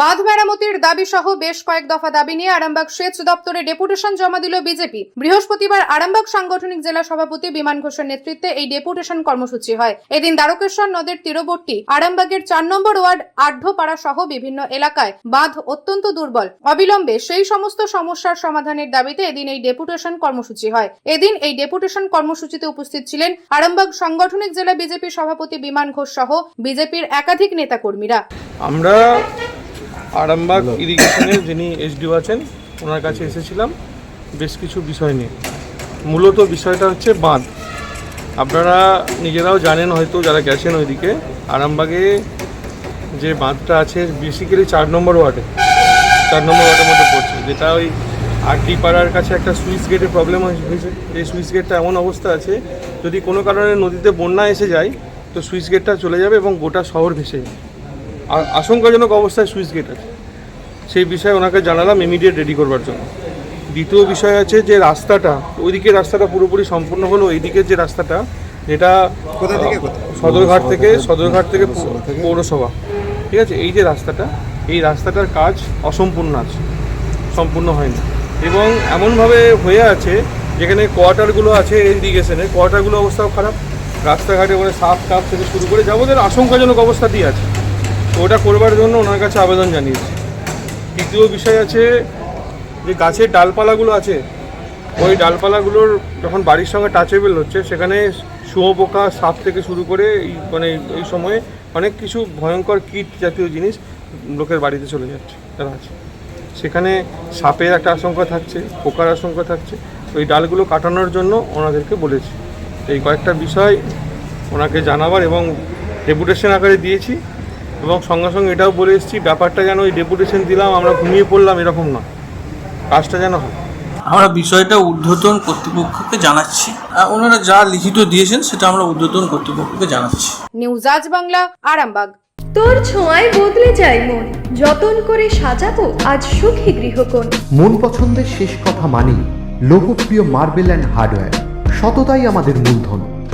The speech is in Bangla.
বাঁধ মেরামতির দাবি সহ বেশ কয়েক দফা দাবি নিয়ে আরামবাগ সেচ দপ্তরে ডেপুটেশন জমা দিল বিজেপি। বৃহস্পতিবার আরামবাগ সাংগঠনিক জেলা সভাপতি বিমান ঘোষের নেতৃত্বে এই ডেপুটেশন কর্মসূচি হয়। এদিন দ্বারকেশ্বর নদের তীরবর্তী আরামবাগের চার নম্বর ওয়ার্ড আঢ্যপাড়া সহ বিভিন্ন এলাকায় বাঁধ অত্যন্ত দুর্বল। অবিলম্বে সেই সমস্ত সমস্যার সমাধানের দাবিতে এদিন এই ডেপুটেশন কর্মসূচি হয়। এদিন এই ডেপুটেশন কর্মসূচিতে উপস্থিত ছিলেন আরামবাগ সাংগঠনিক জেলা বিজেপি সভাপতি বিমান ঘোষ সহ বিজেপির একাধিক নেতাকর্মীরা। আমরা আরামবাগ ইরিগেশনের যিনি এসডিও আছেন, ওনার কাছে এসেছিলাম বেশ কিছু বিষয় নিয়ে। মূলত বিষয়টা হচ্ছে বাঁধ। আপনারা নিজেরাও জানেন হয়তো, যারা গেছেন ওইদিকে, আরামবাগে যে বাঁধটা আছে বেসিক্যালি চার নম্বর ওয়ার্ডে। চার নম্বর ওয়ার্ডের মধ্যে পড়ছে, যেটা ওই আরটি পাড়ার কাছে একটা সুইচ গেটের প্রবলেম হয়েছে। এই সুইচ গেটটা এমন অবস্থা আছে, যদি কোনো কারণে নদীতে বন্যা এসে যায়, তো সুইচ গেটটা চলে যাবে এবং গোটা শহর ভেসে যাবে। আশঙ্কাজনক অবস্থায় সুইচ গেট আছে। সেই বিষয়ে ওনাকে জানালাম ইমিডিয়েট রেডি করবার জন্য। দ্বিতীয় বিষয় আছে যে রাস্তাটা ওইদিকে রাস্তাটা পুরোপুরি সম্পূর্ণ হলো এইদিকের যে রাস্তাটা যেটা কোথা থেকে সদরঘাট থেকে সদরঘাট থেকে পৌরসভা ঠিক আছে? এই যে রাস্তাটা এই রাস্তাটার কাজ অসম্পূর্ণ আছে সম্পূর্ণ হয়নি। এবং এমনভাবে হয়ে আছে যেখানে কোয়ার্টারগুলো আছে ইরিগেশনের কোয়ার্টারগুলো অবস্থাও খারাপ। রাস্তাঘাটে ওখানে সাপ টাপ থেকে শুরু করে যাবতীয় আশঙ্কাজনক অবস্থাতেই আছে। ওটা করবার জন্য ওনার কাছে আবেদন জানিয়েছি। তৃতীয় বিষয় আছে যে গাছের ডালপালাগুলো আছে, ওই ডালপালাগুলোর যখন বাড়ির সঙ্গে টাচেবেল হচ্ছে, সেখানে শুয়োপোকা, সাপ থেকে শুরু করে এই মানে এই সময়ে অনেক কিছু ভয়ঙ্কর কীট জাতীয় জিনিস লোকের বাড়িতে চলে যাচ্ছে, তারা আছে। সেখানে সাপের একটা আশঙ্কা থাকছে, পোকার আশঙ্কা থাকছে। ওই ডালগুলো কাটানোর জন্য ওনাদেরকে বলেছি। এই কয়েকটা বিষয় ওনাকে জানাবার এবং ডেপুটেশন আকারে দিয়েছি। এবং সঙ্গে সঙ্গে এটাও বলে এসেছি ব্যাপারটা যেন ওই ডেপুটেশন দিলাম আমরা ঘুমিয়ে পড়লাম এরকম না। কাজটা যেন হয়। আমরা বিষয়টা ঊর্ধ্বতন কর্তৃপক্ষকে জানাচ্ছি। আর ওনারা যা লিখিত দিয়েছেন সেটা আমরা ঊর্ধ্বতন কর্তৃপক্ষকে জানাচ্ছি। নিউজ আজ বাংলা আরামবাগ। তোর ছোঁয়ায় বদলে যায় মন। যতন করে সাজাবো আজ সুখী গৃহকোণ। মন পছন্দের শেষ কথা মানি লোকপ্রিয় মার্বেল অ্যান্ড হার্ডওয়্যার। সততাই আমাদের মূলধন।